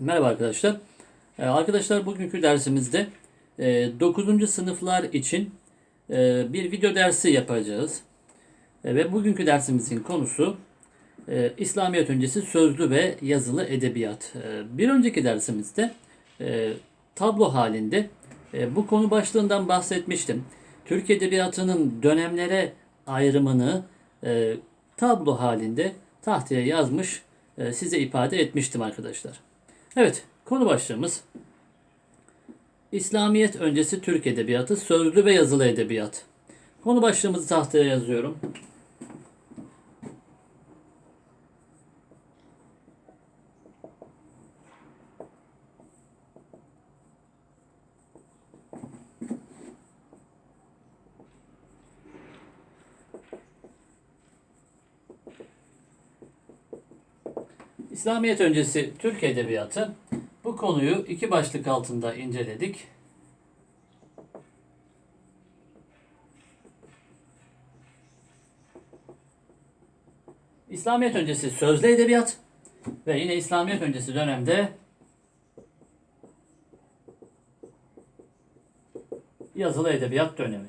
Merhaba arkadaşlar. Ee, Arkadaşlar bugünkü dersimizde 9. sınıflar için e, bir video dersi yapacağız. E, Ve bugünkü dersimizin konusu e, İslamiyet öncesi sözlü ve yazılı edebiyat. E, Bir önceki dersimizde e, tablo halinde e, bu konu başlığından bahsetmiştim. Türk Edebiyatı'nın dönemlere ayrımını e, tablo halinde tahtaya yazmış e, size ifade etmiştim arkadaşlar. Evet, konu başlığımız İslamiyet öncesi Türk Edebiyatı, sözlü ve yazılı edebiyat. Konu başlığımızı tahtaya yazıyorum. İslamiyet öncesi Türk Edebiyatı. Bu konuyu iki başlık altında inceledik. İslamiyet öncesi sözlü edebiyat ve yine İslamiyet öncesi dönemde yazılı edebiyat dönemi.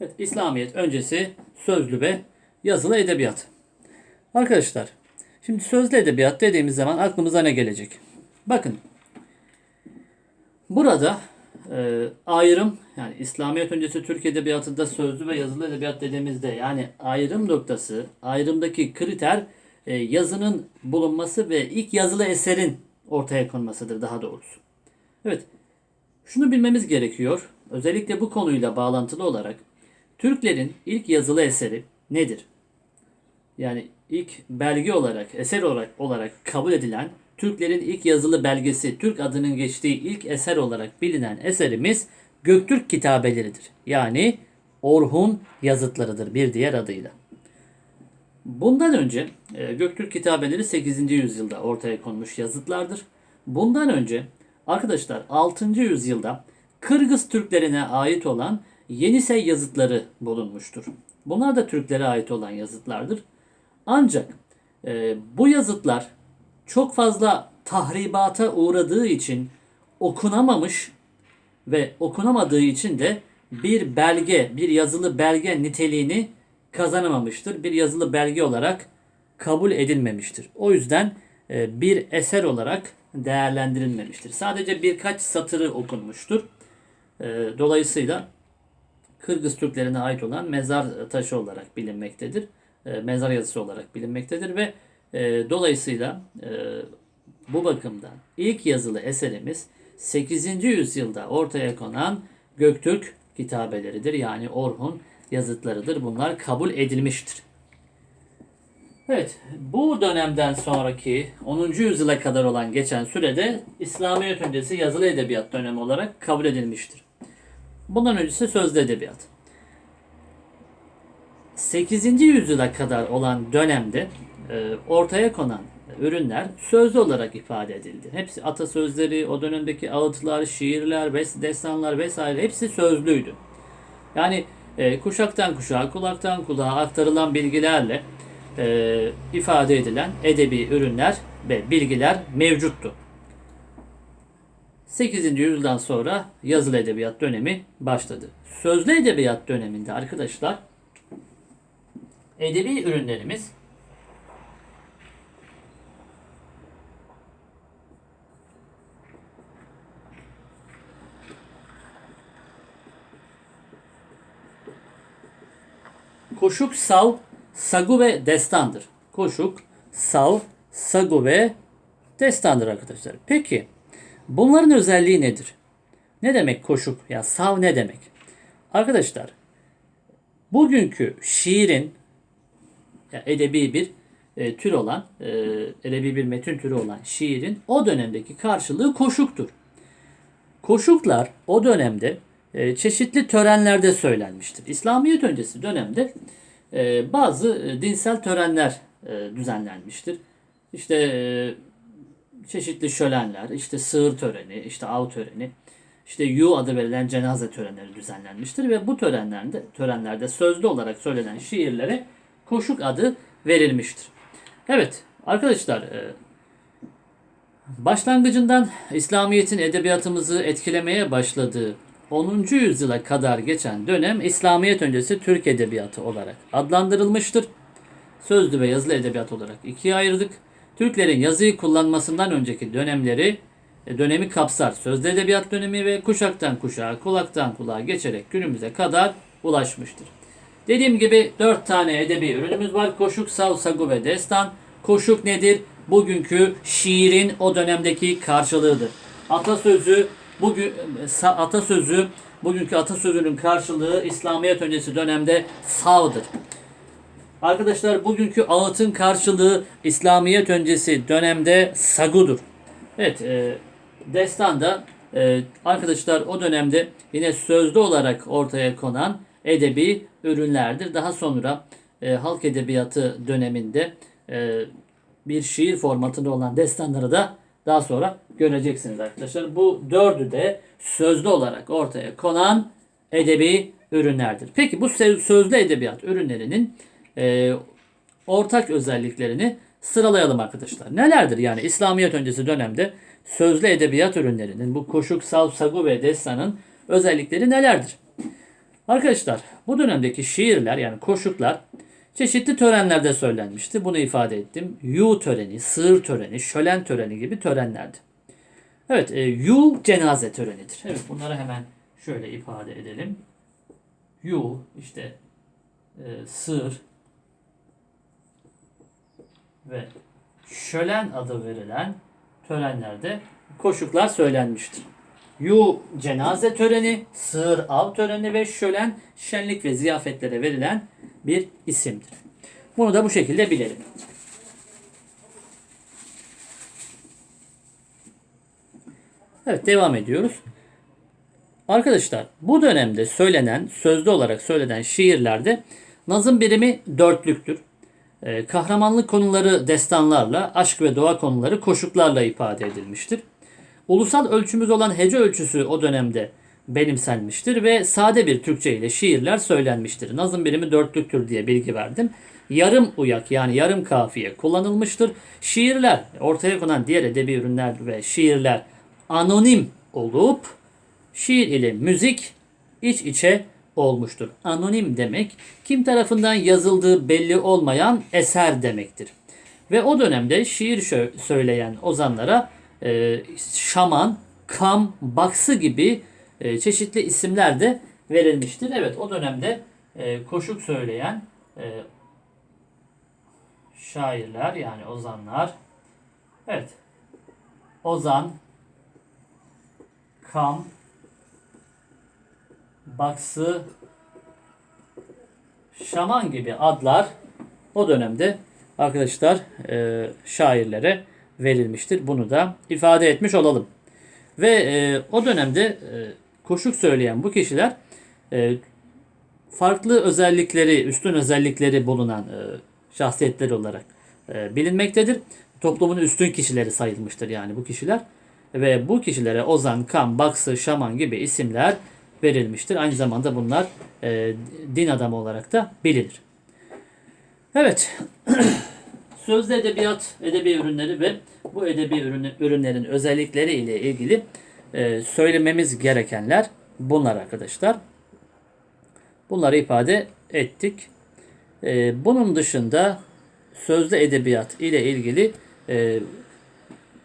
Evet, İslamiyet öncesi sözlü ve yazılı edebiyat. Arkadaşlar, şimdi sözlü edebiyat dediğimiz zaman aklımıza ne gelecek? Bakın, burada e, ayrım, yani İslamiyet öncesi Türk Edebiyatı'nda sözlü ve yazılı edebiyat dediğimizde yani ayrım noktası, ayrımdaki kriter e, yazının bulunması ve ilk yazılı eserin ortaya konmasıdır daha doğrusu. Evet, şunu bilmemiz gerekiyor. Özellikle bu konuyla bağlantılı olarak Türklerin ilk yazılı eseri nedir? Yani ilk belge olarak, eser olarak, olarak kabul edilen Türklerin ilk yazılı belgesi, Türk adının geçtiği ilk eser olarak bilinen eserimiz Göktürk kitabeleridir. Yani Orhun yazıtlarıdır bir diğer adıyla. Bundan önce e, Göktürk kitabeleri 8. yüzyılda ortaya konmuş yazıtlardır. Bundan önce arkadaşlar 6. yüzyılda Kırgız Türklerine ait olan Yenisey yazıtları bulunmuştur. Bunlar da Türklere ait olan yazıtlardır. Ancak e, bu yazıtlar çok fazla tahribata uğradığı için okunamamış ve okunamadığı için de bir belge, bir yazılı belge niteliğini kazanamamıştır. Bir yazılı belge olarak kabul edilmemiştir. O yüzden e, bir eser olarak değerlendirilmemiştir. Sadece birkaç satırı okunmuştur. E, dolayısıyla Kırgız Türklerine ait olan mezar taşı olarak bilinmektedir. E, mezar yazısı olarak bilinmektedir ve e, dolayısıyla e, bu bakımdan ilk yazılı eserimiz 8. yüzyılda ortaya konan Göktürk kitabeleridir. Yani Orhun yazıtlarıdır. Bunlar kabul edilmiştir. Evet, bu dönemden sonraki 10. yüzyıla kadar olan geçen sürede İslamiyet öncesi yazılı edebiyat dönemi olarak kabul edilmiştir. Bundan öncesi sözlü edebiyat. 8. yüzyıla kadar olan dönemde e, ortaya konan ürünler sözlü olarak ifade edildi. Hepsi atasözleri, o dönemdeki ağıtlar, şiirler, destanlar vesaire hepsi sözlüydü. Yani e, kuşaktan kuşağa, kulaktan kulağa aktarılan bilgilerle e, ifade edilen edebi ürünler ve bilgiler mevcuttu. 8. yüzyıldan sonra yazılı edebiyat dönemi başladı. Sözlü edebiyat döneminde arkadaşlar edebi ürünlerimiz Koşuk, sav, sagu ve destandır. Koşuk, sav, sagu ve destandır arkadaşlar. Peki bunların özelliği nedir? Ne demek koşuk? Ya sav ne demek? Arkadaşlar bugünkü şiirin edebi bir e, tür olan, e, edebi bir metin türü olan şiirin o dönemdeki karşılığı koşuktur. Koşuklar o dönemde e, çeşitli törenlerde söylenmiştir. İslamiyet öncesi dönemde e, bazı e, dinsel törenler e, düzenlenmiştir. İşte e, çeşitli şölenler, işte sığır töreni, işte av töreni, işte yu adı verilen cenaze törenleri düzenlenmiştir ve bu törenlerde törenlerde sözlü olarak söylenen şiirlere koşuk adı verilmiştir. Evet, Arkadaşlar e, başlangıcından İslamiyet'in edebiyatımızı etkilemeye başladığı 10. yüzyıla kadar geçen dönem İslamiyet öncesi Türk edebiyatı olarak adlandırılmıştır. Sözlü ve yazılı edebiyat olarak ikiye ayırdık. Türklerin yazıyı kullanmasından önceki dönemleri e, dönemi kapsar. Sözlü edebiyat dönemi ve kuşaktan kuşağa, kulaktan kulağa geçerek günümüze kadar ulaşmıştır. Dediğim gibi dört tane edebi ürünümüz var. Koşuk, sav, sagu ve destan. Koşuk nedir? Bugünkü şiirin o dönemdeki karşılığıdır. Atasözü bugün atasözü bugünkü atasözünün karşılığı İslamiyet öncesi dönemde savdır. Arkadaşlar bugünkü ağıtın karşılığı İslamiyet öncesi dönemde sagudur. Evet, e, destanda e, arkadaşlar o dönemde yine sözlü olarak ortaya konan edebi ürünlerdir. Daha sonra e, halk edebiyatı döneminde e, bir şiir formatında olan destanları da daha sonra göreceksiniz arkadaşlar. Bu dördü de sözlü olarak ortaya konan edebi ürünlerdir. Peki bu sözlü edebiyat ürünlerinin e, ortak özelliklerini sıralayalım arkadaşlar. Nelerdir yani İslamiyet öncesi dönemde sözlü edebiyat ürünlerinin bu koşuk, sav, sagu ve destanın özellikleri nelerdir? Arkadaşlar bu dönemdeki şiirler yani koşuklar çeşitli törenlerde söylenmişti. Bunu ifade ettim. Yu töreni, sığır töreni, şölen töreni gibi törenlerdi. Evet, e, yu cenaze törenidir. Evet, bunları hemen şöyle ifade edelim. Yu işte e, sığır ve şölen adı verilen törenlerde koşuklar söylenmiştir. Yu cenaze töreni, sığır av töreni ve şölen şenlik ve ziyafetlere verilen bir isimdir. Bunu da bu şekilde bilelim. Evet devam ediyoruz. Arkadaşlar bu dönemde söylenen, sözlü olarak söylenen şiirlerde nazım birimi dörtlüktür. Ee, kahramanlık konuları destanlarla, aşk ve doğa konuları koşuklarla ifade edilmiştir. Ulusal ölçümüz olan hece ölçüsü o dönemde benimsenmiştir ve sade bir Türkçe ile şiirler söylenmiştir. Nazım birimi dörtlüktür diye bilgi verdim. Yarım uyak yani yarım kafiye kullanılmıştır. Şiirler, ortaya konan diğer edebi ürünler ve şiirler anonim olup şiir ile müzik iç içe olmuştur. Anonim demek kim tarafından yazıldığı belli olmayan eser demektir. Ve o dönemde şiir söyleyen ozanlara e, şaman, kam, baksı gibi e, çeşitli isimler de verilmiştir. Evet o dönemde e, koşuk söyleyen e, şairler yani ozanlar evet ozan, kam, baksı, şaman gibi adlar o dönemde arkadaşlar e, şairlere verilmiştir. Bunu da ifade etmiş olalım. Ve e, o dönemde e, koşuk söyleyen bu kişiler e, farklı özellikleri, üstün özellikleri bulunan e, şahsiyetler olarak e, bilinmektedir. Toplumun üstün kişileri sayılmıştır yani bu kişiler. Ve bu kişilere Ozan, Kam, Baksı, Şaman gibi isimler verilmiştir. Aynı zamanda bunlar e, din adamı olarak da bilinir. Evet. Sözlü edebiyat, edebi ürünleri ve bu edebi ürünü- ürünlerin özellikleri ile ilgili e, söylememiz gerekenler bunlar arkadaşlar. Bunları ifade ettik. E, bunun dışında sözlü edebiyat ile ilgili e,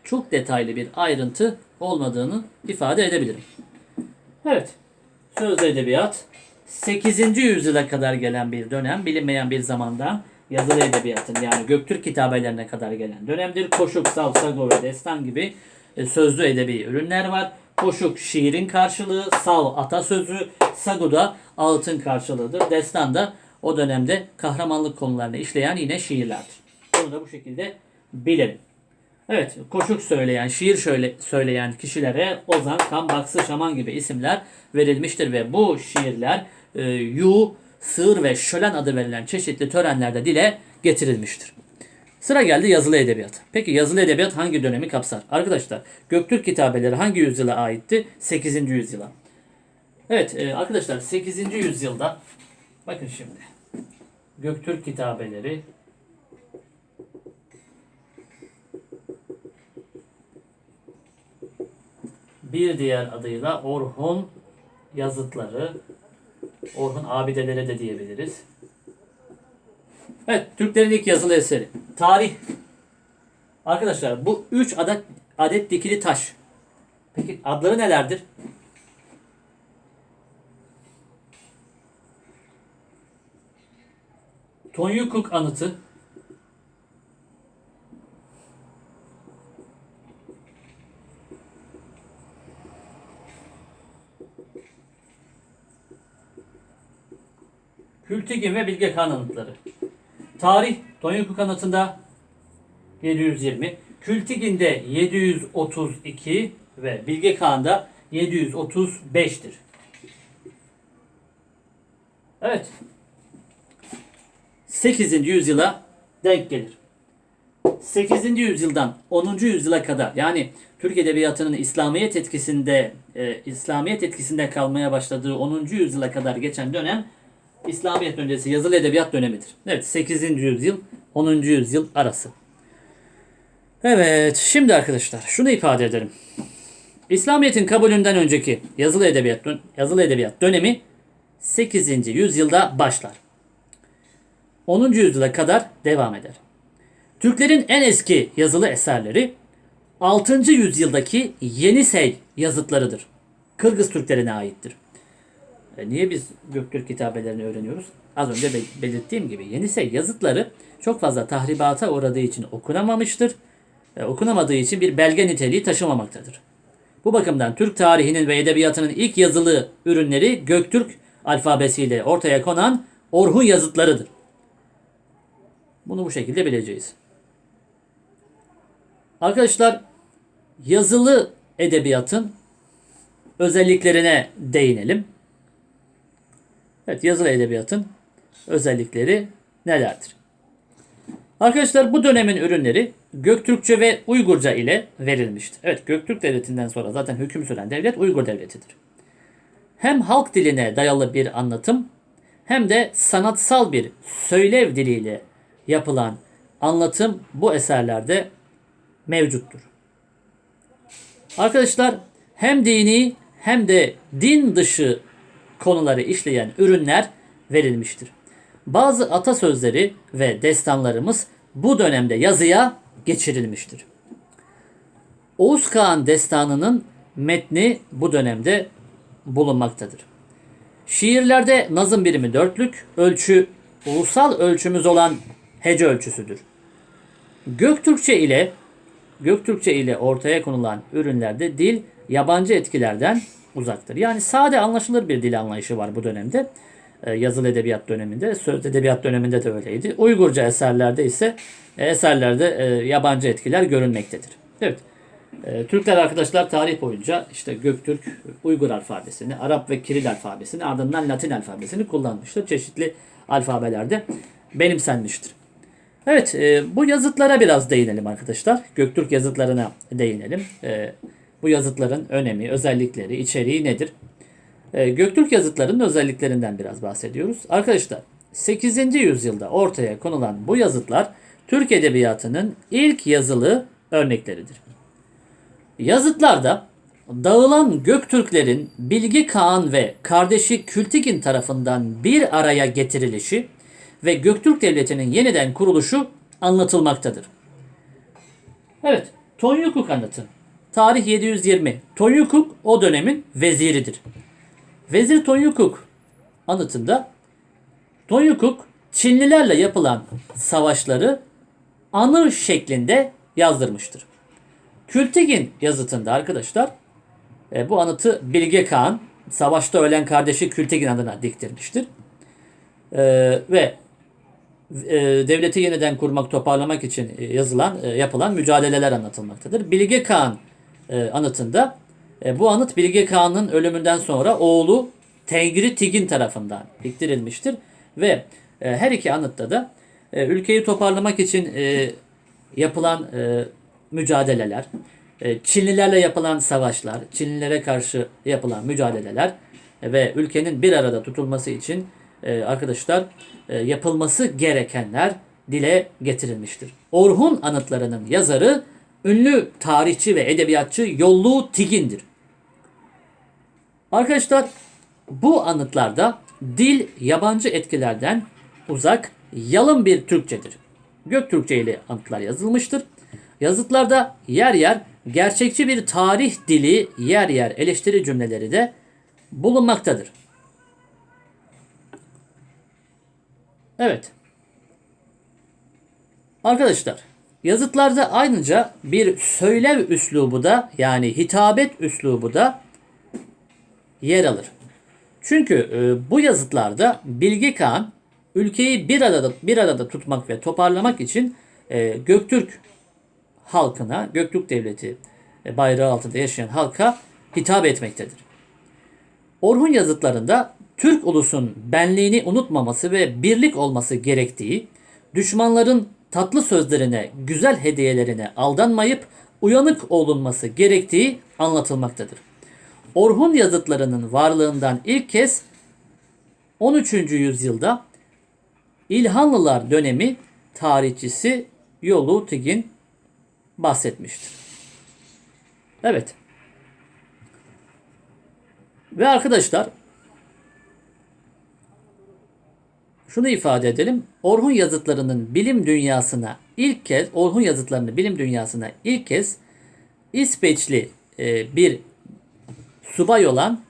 çok detaylı bir ayrıntı olmadığını ifade edebilirim. Evet, sözlü edebiyat 8. yüzyıla kadar gelen bir dönem, bilinmeyen bir zamandan yazılı edebiyatın yani Göktürk kitabelerine kadar gelen dönemdir. Koşuk, sav, sago ve destan gibi e, sözlü edebi ürünler var. Koşuk şiirin karşılığı, sav atasözü, sagu da ağıtın karşılığıdır. Destan da o dönemde kahramanlık konularını işleyen yine şiirlerdir. Bunu da bu şekilde bilelim. Evet, koşuk söyleyen, şiir şöyle söyleyen kişilere Ozan, Kan, Baksı, Şaman gibi isimler verilmiştir ve bu şiirler e, Yu, sığır ve şölen adı verilen çeşitli törenlerde dile getirilmiştir. Sıra geldi yazılı edebiyat. Peki yazılı edebiyat hangi dönemi kapsar? Arkadaşlar Göktürk kitabeleri hangi yüzyıla aitti? 8. yüzyıla. Evet e, arkadaşlar 8. yüzyılda bakın şimdi Göktürk kitabeleri bir diğer adıyla Orhun yazıtları Orhun abideleri de diyebiliriz. Evet, Türklerin ilk yazılı eseri. Tarih. Arkadaşlar bu üç adet, adet dikili taş. Peki adları nelerdir? Tonyukuk anıtı, Kültigin ve Bilge Kağan anıtları. Tarih Tonyukuk anıtında 720, Kültigin'de 732 ve Bilge Kağan'da 735'tir. Evet. 8. yüzyıla denk gelir. 8. yüzyıldan 10. yüzyıla kadar yani Türk Edebiyatı'nın İslamiyet etkisinde e, İslamiyet etkisinde kalmaya başladığı 10. yüzyıla kadar geçen dönem İslamiyet öncesi yazılı edebiyat dönemidir. Evet 8. yüzyıl 10. yüzyıl arası. Evet şimdi arkadaşlar şunu ifade ederim. İslamiyet'in kabulünden önceki yazılı edebiyat yazılı edebiyat dönemi 8. yüzyılda başlar. 10. yüzyıla kadar devam eder. Türklerin en eski yazılı eserleri 6. yüzyıldaki Yenisey yazıtlarıdır. Kırgız Türklerine aittir. E, niye biz Göktürk kitabelerini öğreniyoruz? Az önce be- belirttiğim gibi Yenisey yazıtları çok fazla tahribata uğradığı için okunamamıştır. E, okunamadığı için bir belge niteliği taşımamaktadır. Bu bakımdan Türk tarihinin ve edebiyatının ilk yazılı ürünleri Göktürk alfabesiyle ortaya konan Orhun yazıtlarıdır. Bunu bu şekilde bileceğiz. Arkadaşlar yazılı edebiyatın özelliklerine değinelim. Evet yazılı edebiyatın özellikleri nelerdir? Arkadaşlar bu dönemin ürünleri Göktürkçe ve Uygurca ile verilmiştir. Evet Göktürk devletinden sonra zaten hüküm süren devlet Uygur devletidir. Hem halk diline dayalı bir anlatım hem de sanatsal bir söylev diliyle yapılan anlatım bu eserlerde mevcuttur. Arkadaşlar hem dini hem de din dışı konuları işleyen ürünler verilmiştir. Bazı atasözleri ve destanlarımız bu dönemde yazıya geçirilmiştir. Oğuz Kağan destanının metni bu dönemde bulunmaktadır. Şiirlerde nazım birimi dörtlük, ölçü ulusal ölçümüz olan hece ölçüsüdür. Göktürkçe ile Göktürkçe ile ortaya konulan ürünlerde dil yabancı etkilerden uzaktır. Yani sade anlaşılır bir dil anlayışı var bu dönemde. Ee, yazılı edebiyat döneminde, söz edebiyat döneminde de öyleydi. Uygurca eserlerde ise e, eserlerde e, yabancı etkiler görünmektedir. Evet. E, Türkler arkadaşlar tarih boyunca işte Göktürk, Uygur alfabesini, Arap ve Kiril alfabesini ardından Latin alfabesini kullanmıştır. Çeşitli alfabelerde benimsenmiştir. Evet bu yazıtlara biraz değinelim arkadaşlar. Göktürk yazıtlarına değinelim. Bu yazıtların önemi, özellikleri, içeriği nedir? E, Göktürk yazıtlarının özelliklerinden biraz bahsediyoruz. Arkadaşlar 8. yüzyılda ortaya konulan bu yazıtlar Türk Edebiyatı'nın ilk yazılı örnekleridir. Yazıtlarda dağılan Göktürklerin Bilge Kağan ve kardeşi Kültigin tarafından bir araya getirilişi ve Göktürk Devleti'nin yeniden kuruluşu anlatılmaktadır. Evet, Tonyukuk anıtı. Tarih 720. Tonyukuk o dönemin veziridir. Vezir Tonyukuk anıtında Tonyukuk Çinlilerle yapılan savaşları anı şeklinde yazdırmıştır. Kültigin yazıtında arkadaşlar e, bu anıtı Bilge Kağan savaşta ölen kardeşi Kültigin adına diktirmiştir. E, ve e, devleti yeniden kurmak, toparlamak için yazılan, yapılan mücadeleler anlatılmaktadır. Bilge Kağan e, anıtında e, bu anıt Bilge Kağan'ın ölümünden sonra oğlu Tengri Tigin tarafından diktirilmiştir ve e, her iki anıtta da e, ülkeyi toparlamak için e, yapılan e, mücadeleler, e, Çinlilerle yapılan savaşlar, Çinlilere karşı yapılan mücadeleler e, ve ülkenin bir arada tutulması için e, arkadaşlar e, yapılması gerekenler dile getirilmiştir. Orhun anıtlarının yazarı ünlü tarihçi ve edebiyatçı Yollu Tigin'dir. Arkadaşlar bu anıtlarda dil yabancı etkilerden uzak, yalın bir Türkçedir. Göktürkçe ile anıtlar yazılmıştır. Yazıtlarda yer yer gerçekçi bir tarih dili, yer yer eleştiri cümleleri de bulunmaktadır. Evet. Arkadaşlar, yazıtlarda ayrıca bir söylev üslubu da yani hitabet üslubu da yer alır. Çünkü e, bu yazıtlarda Bilge Kağan ülkeyi bir arada bir arada tutmak ve toparlamak için e, Göktürk halkına, Göktürk devleti e, bayrağı altında yaşayan halka hitap etmektedir. Orhun yazıtlarında Türk ulusun benliğini unutmaması ve birlik olması gerektiği, düşmanların tatlı sözlerine, güzel hediyelerine aldanmayıp uyanık olunması gerektiği anlatılmaktadır. Orhun yazıtlarının varlığından ilk kez 13. yüzyılda İlhanlılar dönemi tarihçisi Yolu Tigin bahsetmiştir. Evet. Ve arkadaşlar şunu ifade edelim. Orhun yazıtlarının bilim dünyasına ilk kez Orhun yazıtlarını bilim dünyasına ilk kez İsveçli e, bir subay olan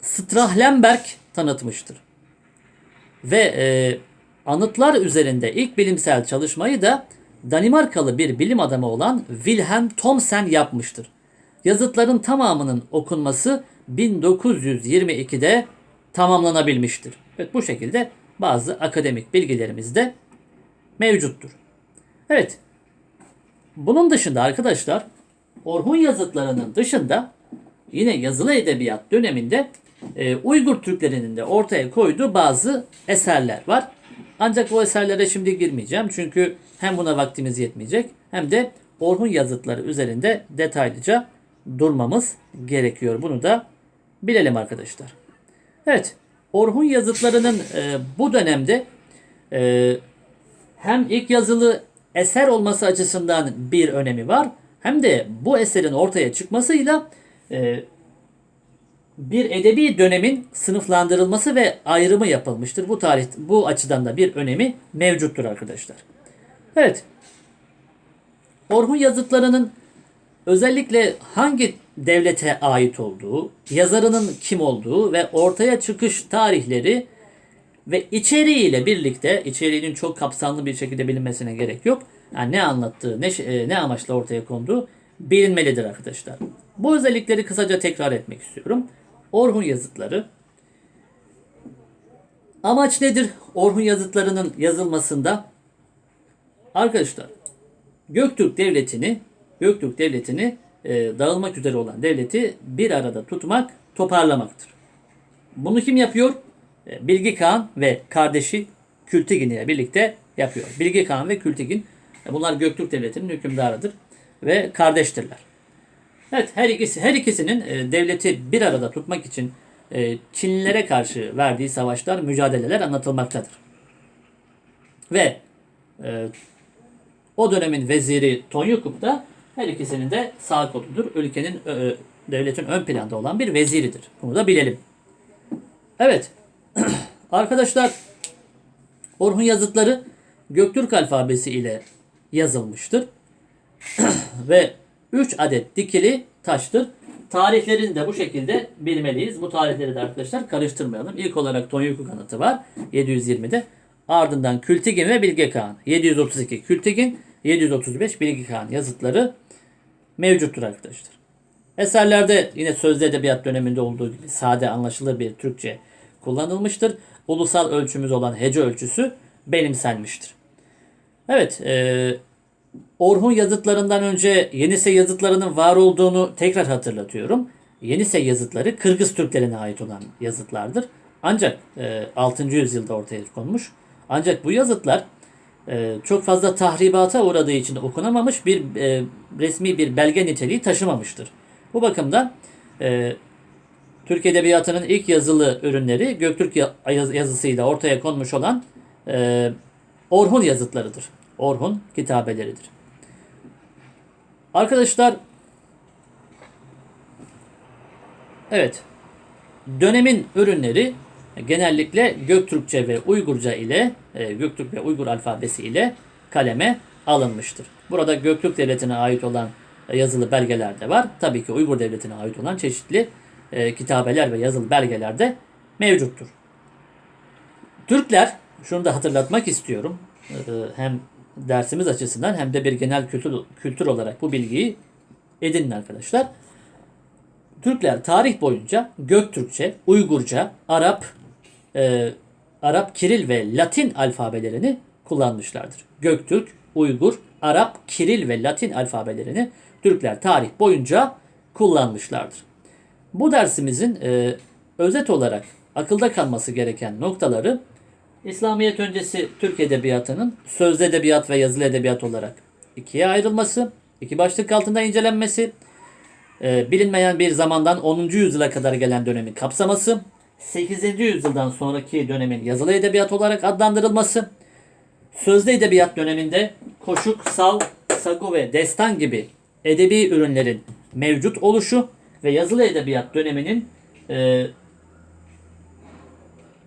Strahlenberg tanıtmıştır. Ve e, anıtlar üzerinde ilk bilimsel çalışmayı da Danimarkalı bir bilim adamı olan Wilhelm Thomsen yapmıştır. Yazıtların tamamının okunması 1922'de tamamlanabilmiştir. Evet bu şekilde bazı akademik bilgilerimiz de mevcuttur. Evet. Bunun dışında arkadaşlar Orhun yazıtlarının dışında yine yazılı edebiyat döneminde e, Uygur Türklerinin de ortaya koyduğu bazı eserler var. Ancak o eserlere şimdi girmeyeceğim. Çünkü hem buna vaktimiz yetmeyecek hem de Orhun yazıtları üzerinde detaylıca durmamız gerekiyor. Bunu da bilelim arkadaşlar. Evet. Orhun yazıtlarının e, bu dönemde e, hem ilk yazılı eser olması açısından bir önemi var. Hem de bu eserin ortaya çıkmasıyla e, bir edebi dönemin sınıflandırılması ve ayrımı yapılmıştır. Bu tarih bu açıdan da bir önemi mevcuttur arkadaşlar. Evet. Orhun yazıtlarının özellikle hangi devlete ait olduğu, yazarının kim olduğu ve ortaya çıkış tarihleri ve içeriğiyle birlikte içeriğinin çok kapsamlı bir şekilde bilinmesine gerek yok. Yani ne anlattığı, ne, e, ne amaçla ortaya konduğu bilinmelidir arkadaşlar. Bu özellikleri kısaca tekrar etmek istiyorum. Orhun yazıtları. Amaç nedir Orhun yazıtlarının yazılmasında? Arkadaşlar Göktürk devletini Göktürk devletini e, dağılmak üzere olan devleti bir arada tutmak, toparlamaktır. Bunu kim yapıyor? E, Bilgi Kağan ve kardeşi Kültigin ile birlikte yapıyor. Bilgi Kağan ve Kültigin e, bunlar Göktürk devletinin hükümdarıdır ve kardeştirler. Evet her ikisi her ikisinin e, devleti bir arada tutmak için e, Çinlilere karşı verdiği savaşlar, mücadeleler anlatılmaktadır. Ve o dönemin veziri Tonyukup da her ikisinin de sağ koludur. Ülkenin, e, devletin ön planda olan bir veziridir. Bunu da bilelim. Evet. Arkadaşlar Orhun yazıtları Göktürk alfabesi ile yazılmıştır. Ve 3 adet dikili taştır. Tarihlerini de bu şekilde bilmeliyiz. Bu tarihleri de arkadaşlar karıştırmayalım. İlk olarak Tonyukuk anıtı var 720'de. Ardından Kültigin ve Bilge Kağan 732 Kültigin 735 Bilge Kağan yazıtları mevcuttur arkadaşlar. Eserlerde yine sözlü edebiyat döneminde olduğu gibi sade anlaşılır bir Türkçe kullanılmıştır. Ulusal ölçümüz olan hece ölçüsü benimsenmiştir. Evet, e, Orhun yazıtlarından önce Yenise yazıtlarının var olduğunu tekrar hatırlatıyorum. Yenise yazıtları Kırgız Türklerine ait olan yazıtlardır. Ancak e, 6. yüzyılda ortaya konmuş. Ancak bu yazıtlar e, çok fazla tahribata uğradığı için okunamamış bir e, resmi bir belge niteliği taşımamıştır. Bu bakımdan e, Türk Edebiyatı'nın ilk yazılı ürünleri Göktürk yazısıyla ortaya konmuş olan e, Orhun yazıtlarıdır. Orhun kitabeleridir. Arkadaşlar evet dönemin ürünleri genellikle Göktürkçe ve Uygurca ile e, Göktürk ve Uygur alfabesi ile kaleme alınmıştır. Burada Göktürk Devleti'ne ait olan e, yazılı belgeler de var. Tabii ki Uygur Devleti'ne ait olan çeşitli e, kitabeler ve yazılı belgeler de mevcuttur. Türkler, şunu da hatırlatmak istiyorum. Hem dersimiz açısından hem de bir genel kültür, kültür olarak bu bilgiyi edinin arkadaşlar. Türkler tarih boyunca Göktürkçe, Uygurca, Arap, e, Arap Kiril ve Latin alfabelerini kullanmışlardır. Göktürk, Uygur, Arap, Kiril ve Latin alfabelerini Türkler tarih boyunca kullanmışlardır. Bu dersimizin e, özet olarak akılda kalması gereken noktaları İslamiyet öncesi Türk Edebiyatı'nın sözlü edebiyat ve yazılı edebiyat olarak ikiye ayrılması, iki başlık altında incelenmesi, e, bilinmeyen bir zamandan 10. yüzyıla kadar gelen dönemin kapsaması, 8. yüzyıldan sonraki dönemin yazılı edebiyat olarak adlandırılması, sözlü edebiyat döneminde koşuk, sal, sagu ve destan gibi edebi ürünlerin mevcut oluşu ve yazılı edebiyat döneminin e,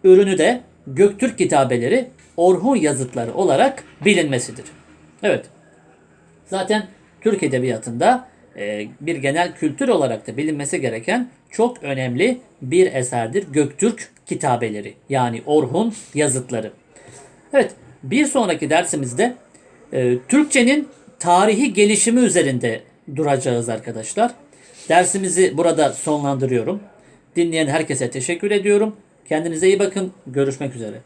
ürünü de Göktürk kitabeleri Orhun yazıtları olarak bilinmesidir. Evet. Zaten Türk Edebiyatı'nda bir genel kültür olarak da bilinmesi gereken çok önemli bir eserdir Göktürk kitabeleri yani Orhun yazıtları. Evet bir sonraki dersimizde e, Türkçenin tarihi gelişimi üzerinde duracağız arkadaşlar. Dersimizi burada sonlandırıyorum. Dinleyen herkese teşekkür ediyorum. Kendinize iyi bakın. Görüşmek üzere.